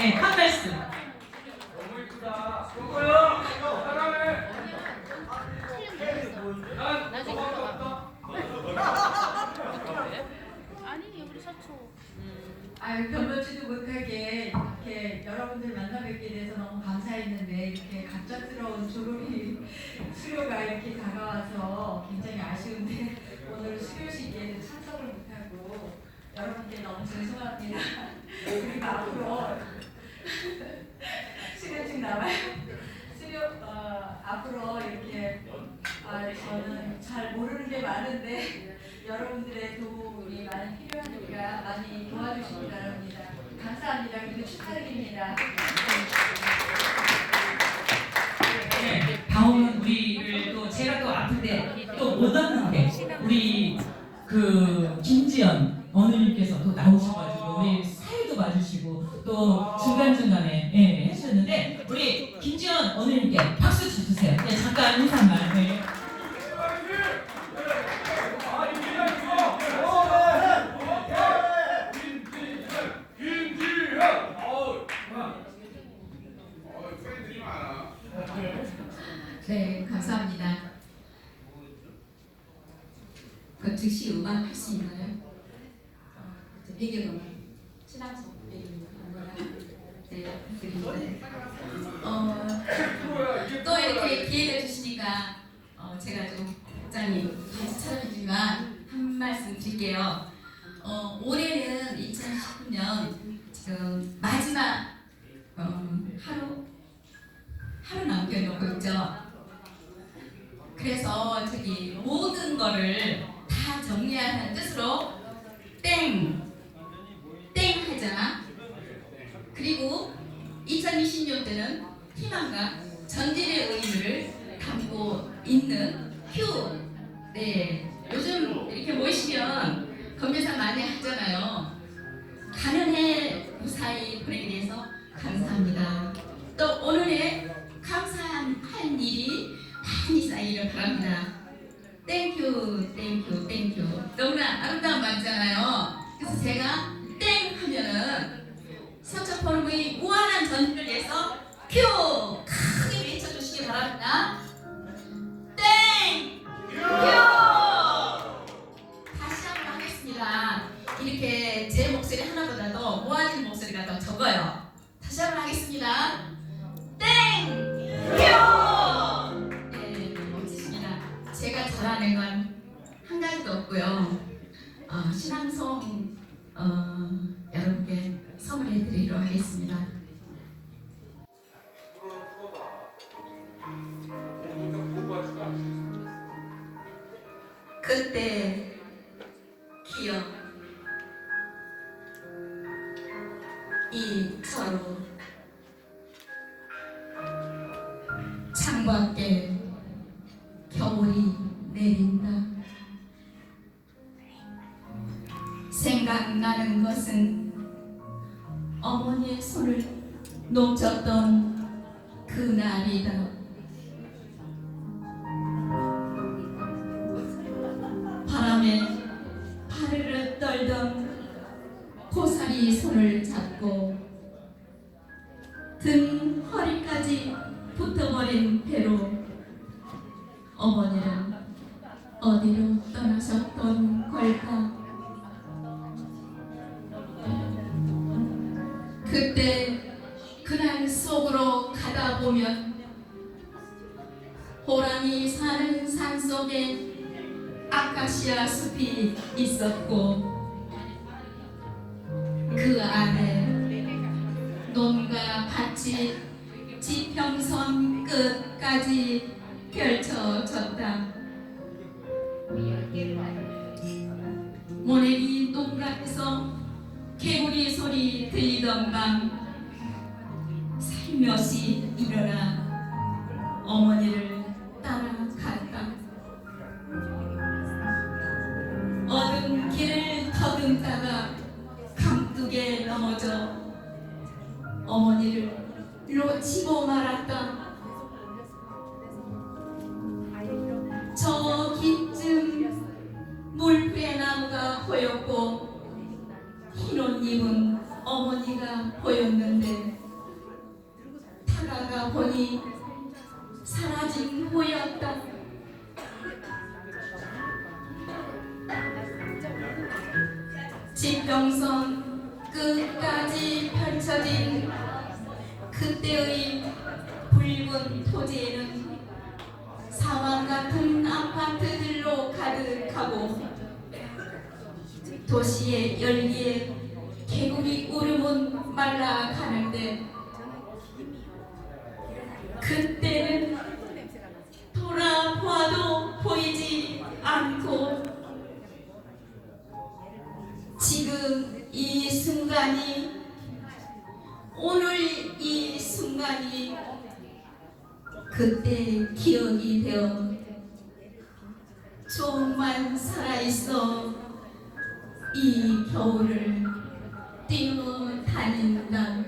네, 한 말씀. 너무 이쁘다. 서초 아유 변변치도 못하게 이렇게 여러분들 만나 뵙게 돼서 너무 감사했는데 이렇게 갑작스러운 졸업이 수료가 이렇게 다가와서 굉장히 아쉬운데 오늘 수료식에 참석을 못하고 여러분께 너무 죄송합니다. 그리고 앞으로 수료증 나와요. 수료 어, 앞으로 이렇게 아, 저는 잘 모르는 게 많은데 여러분들의 도움이 많이 필요하니까 많이 도와주시기 바랍니다. 감사합니다. 그리고 축하드립니다. 네, 다음은 우리를 또 제가 또 아픈데 또 못 왔는데 우리 그 김지연 어느님께서 또 나오셔가지고 우리 사회도 봐주시고 또 중간 중간에 예, 해주셨는데 우리 김지연 어느님께 박수 주세요. 네, 잠깐 인사말. 네. 아, 이기야 이거. 어, 어, 김지현, 김지현. 어우, 아. 어, 팬들이 많아. 네, 감사합니다. 그 즉시 음악 할 수 있나요? 어, 저 배경음악, 신앙송 배경음악 네. 어, 또 이렇게 기회를 주시니까 어, 제가 좀 굉장히 다시 찾아뵙지만 한 말씀 드릴게요. 어, 올해는 2019년 지금 마지막 어, 하루 하루 남겨놓고 있죠. 그래서 저기 모든 거를 다 정리하는 뜻으로 땡! 땡 하잖아. 그리고 2020년대는 희망과 전진의 의미를 담고 있는 휴. 네. 요즘 이렇게 모이시면 건배사 많이 하잖아요. 가는 해 무사히 보내게 돼서 감사합니다. 또 오늘의 감사한 할 일이 많이 쌓이기를 바랍니다. 땡큐, 땡큐, 땡큐. 너무나 아름다운 말이잖아요. 그래서 제가 땡 하면은 서초포럼의 무한한 전진을 위해서 큐! 어, 신앙송 어, 여러분께 선물해 드리도록 하겠습니다. 그때 기억 이 서로 창밖에 어머니의 손을 놓쳤던 그날이다 바람에 파르르 떨던 고사리 손을 잡고 등 허리까지 붙어버린 배로 어머니는 어디로 떠나셨던 걸까? 보면 호랑이 사는 산 속에 아카시아 숲이 있었고 그 안에 논과 밭이 지평선 끝까지 펼쳐졌다. 모내기 농가에서 개구리 소리 들리던 밤 살며시 일어나 어머니를 따라갔다. 어두운 길을 더듬다가 감뚝에 넘어져 어머니를 놓치고 말았다. 저 기쯤 물풀의 나무가 보였고 다가가 보니 사라진 호였다. 지평선 끝까지 펼쳐진 그때의 붉은 토지에는 사막 같은 아파트들로 가득하고 도시의 열기에 개구리 울음은 말라가는데 그때는 돌아보아도 보이지 않고 지금 이 순간이 오늘 이 순간이 그때 기억이 되어 조금만 살아있어 이 겨울을 뛰어다닌다